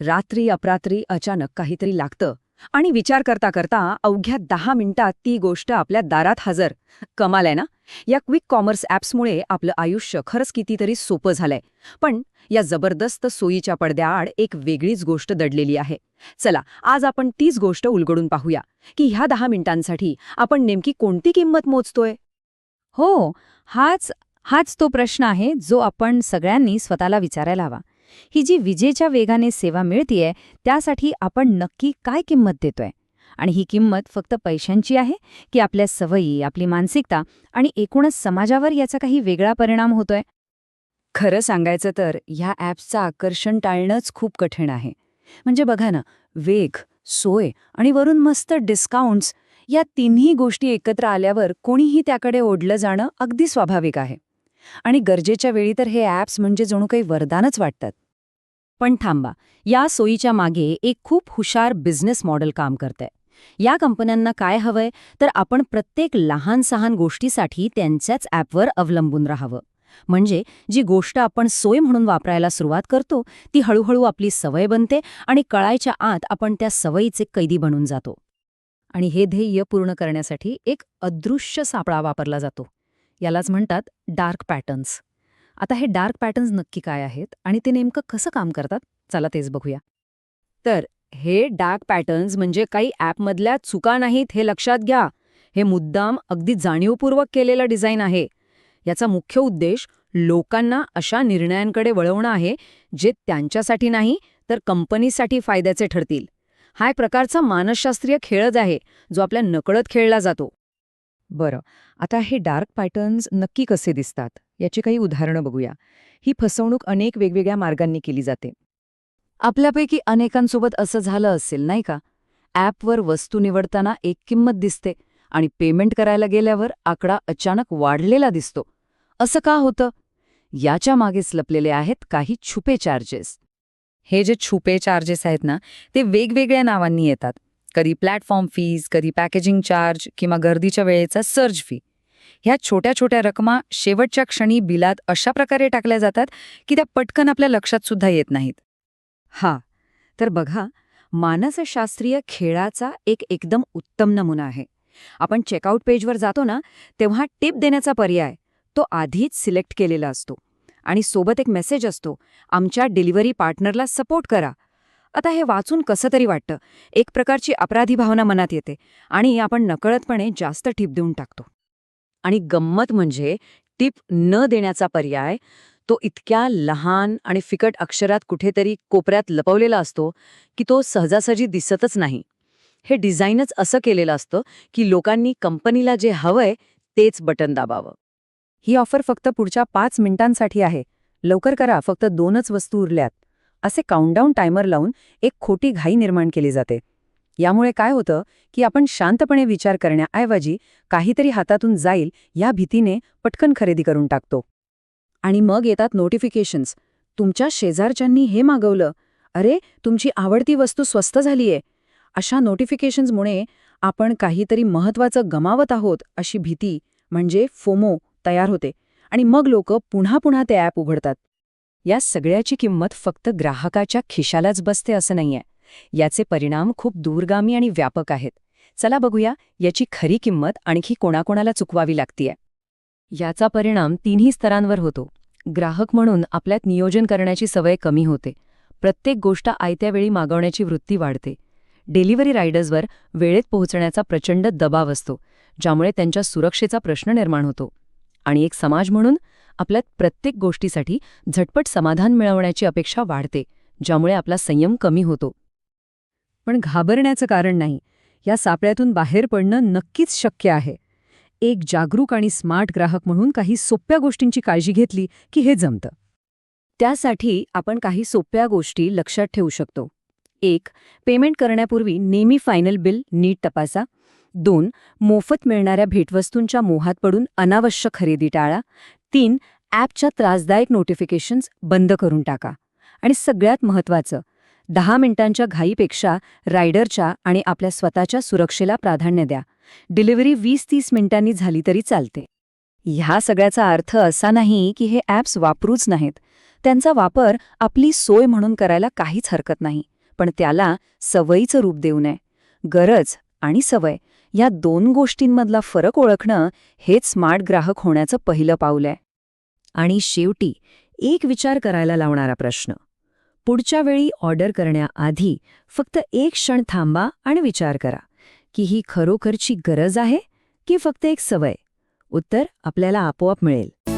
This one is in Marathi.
रात्री अपरात्री अचानक काहीतरी लागतं आणि विचार करता करता अवघ्या दहा मिनिटात ती गोष्ट आपल्या दारात हजर. कमाल आहे ना? या क्विक कॉमर्स ॲप्समुळे आपलं आयुष्य खरंच कितीतरी सोपं झालंय. पण या जबरदस्त सोयीच्या पडद्याआड एक वेगळीच गोष्ट दडलेली आहे. चला आज आपण तीच गोष्ट उलगडून पाहूया की ह्या दहा मिनिटांसाठी आपण नेमकी कोणती किंमत मोजतोय? हो हाच हाच तो प्रश्न आहे जो आपण सगळ्यांनी स्वतःला विचारायला हवा. ही जी विजेच्या वेगाने सेवा मिळतीये त्यासाठी आपण नक्की काय किंमत देतोय? आणि ही किंमत फक्त पैशांची आहे की आपल्या सवयी आपली मानसिकता आणि एकूणच समाजावर याचा काही वेगळा परिणाम होतोय? खरं सांगायचं तर ह्या ॲप्सचं आकर्षण टाळणंच खूप कठीण आहे. म्हणजे बघा ना वेग सोय आणि वरून मस्त डिस्काउंट्स या तिन्ही गोष्टी एकत्र आल्यावर कोणीही त्याकडे ओढलं जाणं अगदी स्वाभाविक आहे. आणि गरजेच्या वेळी तर हे ॲप्स म्हणजे जणू काही वरदानच वाटतात. पण थांबा या सोयीच्या मागे एक खूप हुशार बिझनेस मॉडेल काम करतंय. या कंपन्यांना काय हवंय? तर आपण प्रत्येक लहान सहान गोष्टीसाठी त्यांच्याच ॲपवर अवलंबून राहावं. म्हणजे जी गोष्ट आपण सोय म्हणून वापरायला सुरुवात करतो ती हळूहळू आपली सवय बनते आणि कळायच्या आत आपण त्या सवयीचे कैदी बनून जातो. आणि हे ध्येय पूर्ण करण्यासाठी एक अदृश्य सापळा वापरला जातो. यालाच म्हणतात डार्क पॅटर्न्स. आता हे डार्क पॅटर्न्स नक्की काय आहेत आणि ते नेमकं कसं काम करतात? चला तेच बघूया. तर हे डार्क पॅटर्न्स म्हणजे काही ॲपमधल्या चुका नाहीत हे लक्षात घ्या. हे मुद्दाम अगदी जाणीवपूर्वक केलेलं डिझाईन आहे. याचा मुख्य उद्देश लोकांना अशा निर्णयांकडे वळवणं आहे जे त्यांच्यासाठी नाही तर कंपनीसाठी फायद्याचे ठरतील. हा एक प्रकारचा मानसशास्त्रीय खेळच आहे जो आपल्या नकळत खेळला जातो. बरं. आता हे डार्क पॅटर्न्स नक्की कसे दिसतात? याची काही उदाहरणं बघूया. ही फसवणूक अनेक वेगवेगळ्या मार्गांनी केली जाते. आपल्यापैकी अनेकांसोबत असं झालं असेल नाही का? ॲपवर वस्तू निवडताना एक किंमत दिसते आणि पेमेंट करायला गेल्यावर आकडा अचानक वाढलेला दिसतो. असं का होतं? याच्या मागेच लपलेले आहेत काही छुपे चार्जेस हे जे छुपे चार्जेस आहेत ना ते वेगवेगळ्या नावांनी येतात. कधी प्लॅटफॉर्म फीज कधी पॅकेजिंग चार्ज किंवा गर्दीच्या वेळेचा सर्ज फी ह्या छोट्या छोट्या रकमा शेवटच्या क्षणी बिलात अशा प्रकारे टाकल्या जातात की त्या पटकन आपल्या लक्षात सुद्धा येत नाहीत. हा तर बघा मानसशास्त्रीय खेळाचा एक एकदम उत्तम नमुना आहे. आपण चेकआउट पेजवर जातो ना तेव्हा टिप देण्याचा पर्याय तो आधीच सिलेक्ट केलेला असतो. आणि सोबत एक मेसेज असतो आमच्या डिलिव्हरी पार्टनरला सपोर्ट करा. आता हे वाचून कसं तरी वाटतं? एक प्रकारची अपराधी भावना मनात येते आणि आपण नकळतपणे जास्त टिप देऊन टाकतो. आणि गंमत म्हणजे टिप न देण्याचा पर्याय तो इतक्या लहान आणि फिकट अक्षरात कुठेतरी कोपऱ्यात लपवलेला असतो की तो सहजासहजी दिसतच नाही. हे डिझाईनच असं केलेलं असतं की लोकांनी कंपनीला जे हवंय तेच बटन दाबावं. ही ऑफर फक्त पुढच्या पाच मिनिटांसाठी आहे. लवकर करा फक्त दोनच वस्तू उरल्यात. असे काउंटडाऊन टायमर लावून एक खोटी घाई निर्माण केली जाते. यामुळे काय होतं की आपण शांतपणे विचार करण्याऐवजी काहीतरी हातातून जाईल या भीतीने पटकन खरेदी करून टाकतो. आणि मग येतात नोटिफिकेशन्स तुमच्या शेजारच्यांनी हे मागवलं. अरे तुमची आवडती वस्तू स्वस्त झालीये. अशा नोटिफिकेशन्समुळे आपण काहीतरी महत्वाचं गमावत आहोत अशी भीती म्हणजे फोमो तयार होते. आणि मग लोक पुन्हा पुन्हा ते ॲप उघडतात. या सगळ्याची किंमत फक्त ग्राहकाच्या खिशालाच बसते असं नाहीये. याचे परिणाम खूप दूरगामी आणि व्यापक आहेत. चला बघूया याची खरी किंमत आणखी कोणाकोणाला चुकवावी लागतीये. याचा परिणाम तिन्ही स्तरांवर होतो. ग्राहक म्हणून आपल्यात नियोजन करण्याची सवय कमी होते. प्रत्येक गोष्ट आयत्यावेळी मागवण्याची वृत्ती वाढते. डिलिव्हरी रायडर्सवर वेळेत पोहोचण्याचा प्रचंड दबाव असतो ज्यामुळे त्यांच्या सुरक्षेचा प्रश्न निर्माण होतो. आणि एक समाज म्हणून आपल्यात प्रत्येक गोष्टीसाठी झटपट समाधान मिळवण्याची अपेक्षा वाढते ज्यामुळे आपला संयम कमी होतो. पण घाबरण्याचं कारण नाही या सापळ्यातून बाहेर पडणं नक्कीच शक्य आहे. एक जागरूक आणि स्मार्ट ग्राहक म्हणून काही सोप्या गोष्टींची काळजी घेतली की हे जमतं. त्यासाठी आपण काही सोप्या गोष्टी लक्षात ठेवू शकतो. एक पेमेंट करण्यापूर्वी नेहमी फायनल बिल नीट तपासा. दोन मोफत मिळणाऱ्या भेटवस्तूंच्या मोहात पडून अनावश्यक खरेदी टाळा. तीन ॲपच्या त्रासदायक नोटिफिकेशन्स बंद करून टाका. आणि सगळ्यात महत्त्वाचं दहा मिनिटांच्या घाईपेक्षा रायडरच्या आणि आपल्या स्वतःच्या सुरक्षेला प्राधान्य द्या. डिलिव्हरी वीस तीस मिनिटांनी झाली तरी चालते. ह्या सगळ्याचा अर्थ असा नाही की हे ॲप्स वापरूच नाहीत. त्यांचा वापर आपली सोय म्हणून करायला काहीच हरकत नाही. पण त्याला सवयीचं रूप देऊ नये. गरज आणि सवय या दोन गोष्टींमधला फरक ओळखणं हेच स्मार्ट ग्राहक होण्याचं पहिलं पाऊल आहे. आणि शेवटी एक विचार करायला लावणारा प्रश्न. पुढच्या वेळी ऑर्डर करण्याआधी फक्त एक क्षण थांबा आणि विचार करा की ही खरोखरची गरज आहे की फक्त एक सवय? उत्तर आपल्याला आपोआप मिळेल.